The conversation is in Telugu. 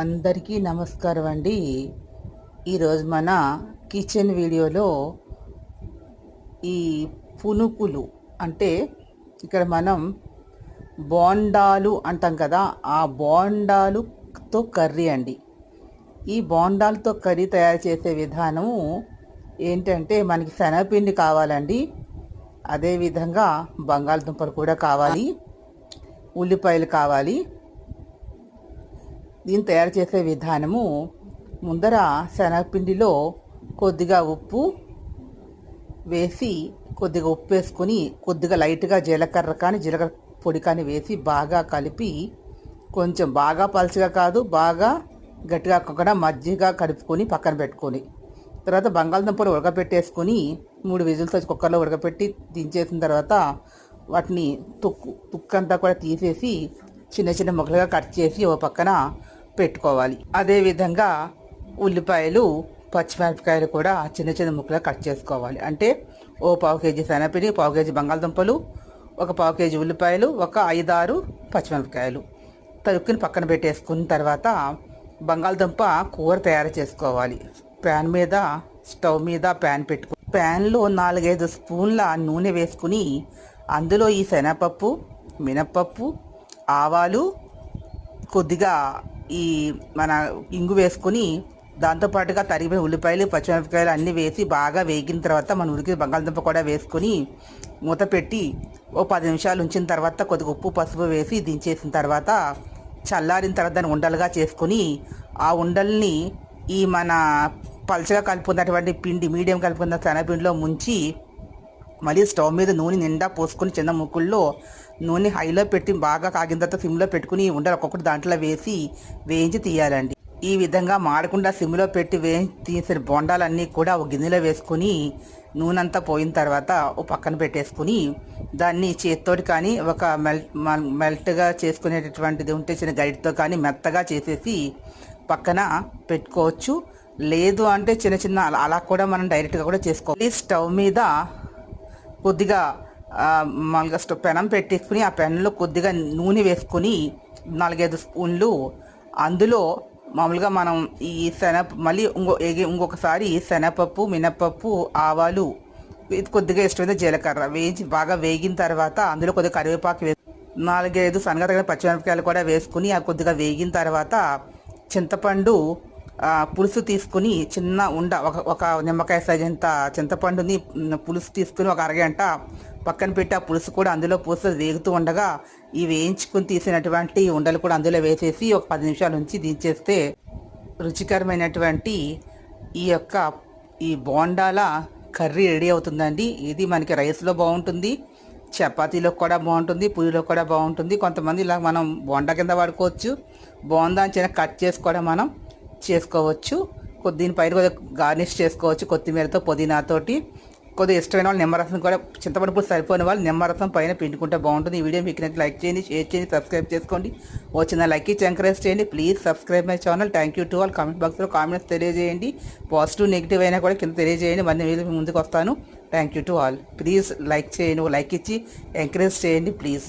అందరికీ నమస్కారం అండి. ఈరోజు మన కిచెన్ వీడియోలో ఈ పునుకులు అంటే ఇక్కడ మనం బోండాలు అంటాం కదా ఆ బోండాలుతో కర్రీ అండి. ఈ బోండాలతో కర్రీ తయారు చేసే విధానము ఏంటంటే మనకి శనగపిండి కావాలండి. అదేవిధంగా బంగాళదుంపలు కూడా కావాలి. ఉల్లిపాయలు కావాలి. దీన్ని తయారు చేసే విధానము ముందర శనగపిండిలో కొద్దిగా ఉప్పు వేసి కొద్దిగా ఉప్పు వేసుకొని కొద్దిగా లైట్గా జీలకర్ర కానీ జీలకర్ర పొడి కానీ వేసి బాగా కలిపి కొంచెం బాగా పలుచగా కాదు బాగా గట్టిగా కాకుండా మజ్జిగా కలుపుకొని పక్కన పెట్టుకొని తర్వాత బంగాళదుంపలు ఉడకపెట్టేసుకొని మూడు విజిల్స్ వచ్చి కుక్కర్లో ఉడకపెట్టి దించేసిన తర్వాత వాటిని తుక్కు తుక్కంతా కూడా తీసేసి చిన్న చిన్న ముక్కలుగా కట్ చేసి ఓ పక్కన పెట్టుకోవాలి. అదేవిధంగా ఉల్లిపాయలు పచ్చిమిరపకాయలు కూడా చిన్న చిన్న ముక్కలు కట్ చేసుకోవాలి. అంటే ఓ పావు కేజీ శనగపిండి పావు కేజీ బంగాళదుంపలు ఒక పావు కేజీ ఉల్లిపాయలు ఒక ఐదారు పచ్చిమిరపకాయలు. తరుక్కుని పక్కన పెట్టేసుకున్న తర్వాత బంగాళదుంప కూర తయారు చేసుకోవాలి. ప్యాన్ మీద స్టవ్ మీద ప్యాన్ పెట్టుకు ప్యాన్లో నాలుగైదు స్పూన్ల నూనె వేసుకుని అందులో ఈ శనగపప్పు మినప్పప్పు ఆవాలు కొద్దిగా ఈ మన ఇంగు వేసుకొని దాంతోపాటుగా తరిగిన ఉల్లిపాయలు పచ్చిమిరపకాయలు అన్నీ వేసి బాగా వేగిన తర్వాత మన ఉడికి బంగాళదుంప కూడా వేసుకొని మూత పెట్టి ఓ పది నిమిషాలు ఉంచిన తర్వాత కొద్దిగా ఉప్పు పసుపు వేసి దించేసిన తర్వాత చల్లారిన తర్వాత దాన్ని ఉండలుగా చేసుకొని ఆ ఉండల్ని ఈ మన పలచగా కలుపుకున్నటువంటి పిండి మీడియం కలుపుకున్న శనగపిండిలో ముంచి మళ్ళీ స్టవ్ మీద నూనె నిండా పోసుకొని చిన్న ముక్కుల్లో నూనె హైలో పెట్టి బాగా కాగిన తర్వాత సిమ్లో పెట్టుకుని ఉండలు ఒక్కొక్కటి దాంట్లో వేసి వేయించి తీయాలండి. ఈ విధంగా మాడకుండా సిమ్లో పెట్టి వేయించి తీసిన బొండాలన్నీ కూడా ఒక గిన్నెలో వేసుకొని నూనె అంతా పోయిన తర్వాత ఓ పక్కన పెట్టేసుకుని దాన్ని చేత్తోటి కానీ ఒక మెల్ట్ మెల్ట్గా చేసుకునేటటువంటిది ఉంటే చిన్న గైడ్తో కానీ మెత్తగా చేసేసి పక్కన పెట్టుకోవచ్చు. లేదు అంటే చిన్న చిన్న అలా అలా కూడా మనం డైరెక్ట్గా కూడా చేసుకోవాలి స్టవ్ మీద కొద్దిగా మామూలుగా స్టవ్ పెనం పెట్టేసుకుని ఆ పెనంలో కొద్దిగా నూనె వేసుకొని నాలుగైదు స్పూన్లు అందులో మామూలుగా మనం ఈ శనగ మళ్ళీ ఇంకో ఇంకొకసారి శనగపప్పు మినపప్పు ఆవాలు కొద్దిగా ఇష్టమైన జీలకర్ర వేయించి బాగా వేగిన తర్వాత అందులో కొద్దిగా కరివేపాకు వేసి నాలుగైదు సన్నగా తగిన పచ్చిమిరపకాయలు కూడా వేసుకుని ఆ కొద్దిగా వేగిన తర్వాత చింతపండు పులుసు తీసుకుని చిన్న ఉండ ఒక ఒక నిమ్మకాయ సైజ్ అంత చింతపండుని పులుసు తీసుకుని ఒక అరగంట పక్కన పెట్టి ఆ పులుసు కూడా అందులో పూస వేగుతూ ఉండగా ఈ వేయించుకుని తీసినటువంటి ఉండలు కూడా అందులో వేసేసి ఒక పది నిమిషాల నుంచి దించేస్తే రుచికరమైనటువంటి ఈ యొక్క ఈ బోండాల కర్రీ రెడీ అవుతుందండి. ఇది మనకి రైస్లో బాగుంటుంది చపాతీలో కూడా బాగుంటుంది పూరిలో కూడా బాగుంటుంది. కొంతమంది ఇలా మనం బోండా కింద వాడుకోవచ్చు. బోండా చిన్న కట్ చేసుకోవడం మనం చేసుకోవచ్చు. దీనిపైన కొద్దిగా గార్నిష్ చేసుకోవచ్చు. కొత్తిమీరతో పుదీనాతోటి కొద్దిగా ఇష్టమైన వాళ్ళు నిమ్మరసం కూడా చింతపండు పులుసు సరిపోయిన వాళ్ళు నిమ్మరసం పైన పిండుకుంటే బాగుంటుంది. ఈ వీడియో మీకు నచ్చి లైక్ చేయండి షేర్ చేయండి సబ్స్క్రైబ్ చేసుకోండి. వచ్చిన లైక్ ఇచ్చి ఎంకరేజ్ చేయండి. Please subscribe my channel. Thank you to all comment బాక్స్లో కామెంట్స్ తెలియజేయండి. పాజిటివ్ నెగిటివ్ అయినా కూడా కింద తెలియజేయండి. మళ్ళీ వీళ్ళు ముందుకు వస్తాను. Thank you to all please like చేయండి లైక్ ఇచ్చి ఎంకరేజ్ చేయండి ప్లీజ్